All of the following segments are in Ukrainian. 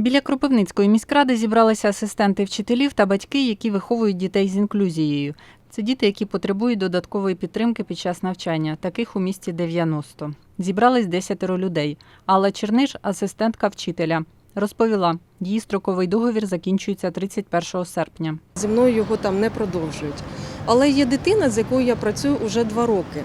Біля Кропивницької міськради зібралися асистенти вчителів та батьки, які виховують дітей з інклюзією. Це діти, які потребують додаткової підтримки під час навчання. Таких у місті 90. Зібрались десятеро людей. Алла Черниш, асистентка вчителя, розповіла, її строковий договір закінчується 31 серпня. Зі мною його там не продовжують. Але є дитина, з якою я працюю вже два роки.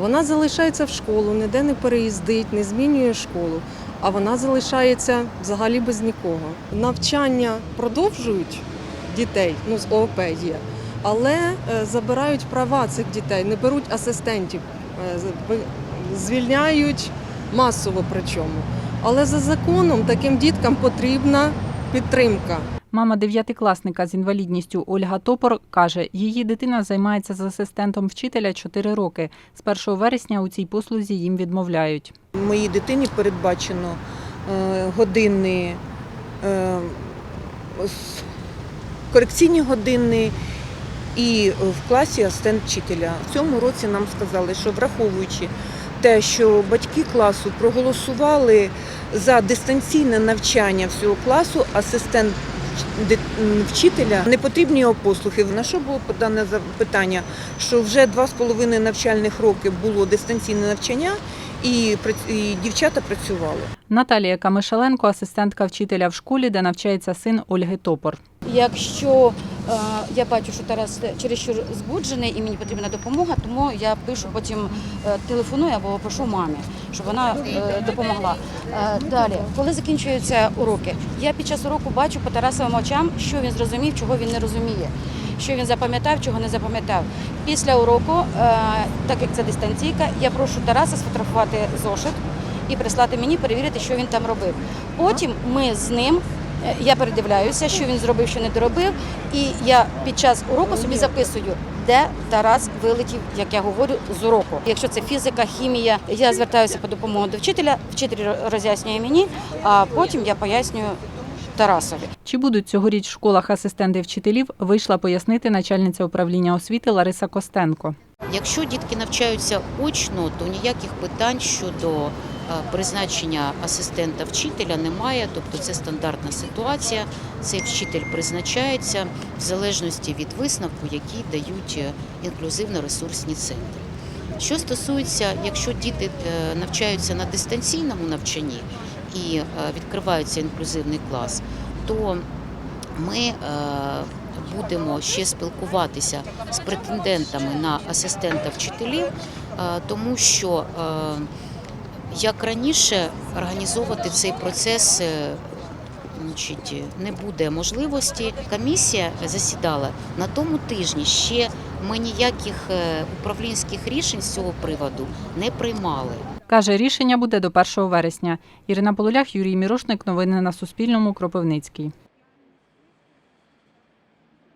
Вона залишається в школу, ніде не переїздить, не змінює школу, а вона залишається взагалі без нікого. Навчання продовжують дітей, ну з ООП є, але е, забирають права цих дітей, не беруть асистентів, е, звільняють масово причому. Але за законом таким діткам потрібна підтримка. Мама дев'ятикласника з інвалідністю Ольга Топор каже, її дитина займається з асистентом вчителя 4 роки. З 1 вересня у цій послузі їм відмовляють. Моїй дитині передбачено е, години, е, корекційні години і в класі асистент вчителя. В цьому році нам сказали, що враховуючи те, що батьки класу проголосували за дистанційне навчання всього класу, асистент вчителя не потрібні його послуги. На що було подане запитання? Що вже два з половиною навчальних роки було дистанційне навчання, і, і дівчата працювали. Наталія Камишаленко, асистентка вчителя в школі, де навчається син Ольги Топор. Якщо я бачу, що Тарас чересчур збуджений і мені потрібна допомога, тому я пишу потім е, телефоную або пишу мамі, щоб вона е, допомогла. Е, далі, коли закінчуються уроки, я під час уроку бачу по Тарасовим очам, що він зрозумів, чого він не розуміє, що він запам'ятав, чого не запам'ятав. Після уроку, е, так як це дистанційка, я прошу Тараса сфотографувати зошит і прислати мені, перевірити, що він там робив. Потім ми з ним Е, Я передивляюся, що він зробив, що не доробив, і я під час уроку собі записую, де Тарас вилетів, як я говорю, з уроку. Якщо це фізика, хімія, я звертаюся по допомогу до вчителя, вчитель роз'яснює мені, а потім я пояснюю Тарасові. Чи будуть цьогоріч в школах асистенти вчителів, вийшла пояснити начальниця управління освіти Лариса Костенко. Якщо дітки навчаються очно, то ніяких питань щодо е, призначення асистента вчителя немає. Тобто це стандартна ситуація. Цей вчитель призначається в залежності від висновку, який дають е, інклюзивно-ресурсні центри. Що стосується, якщо діти е, навчаються на дистанційному навчанні і е, відкривається інклюзивний клас, то ми будемо ще спілкуватися з претендентами на асистента вчителів, тому що як раніше організовувати цей процес е, не буде можливості. Комісія засідала на тому тижні. Ще ми ніяких е, управлінських рішень з цього приводу не приймали. Каже, рішення буде до 1 вересня. Ірина Полулях, Юрій Мірошник. Новини на Суспільному. Кропивницький.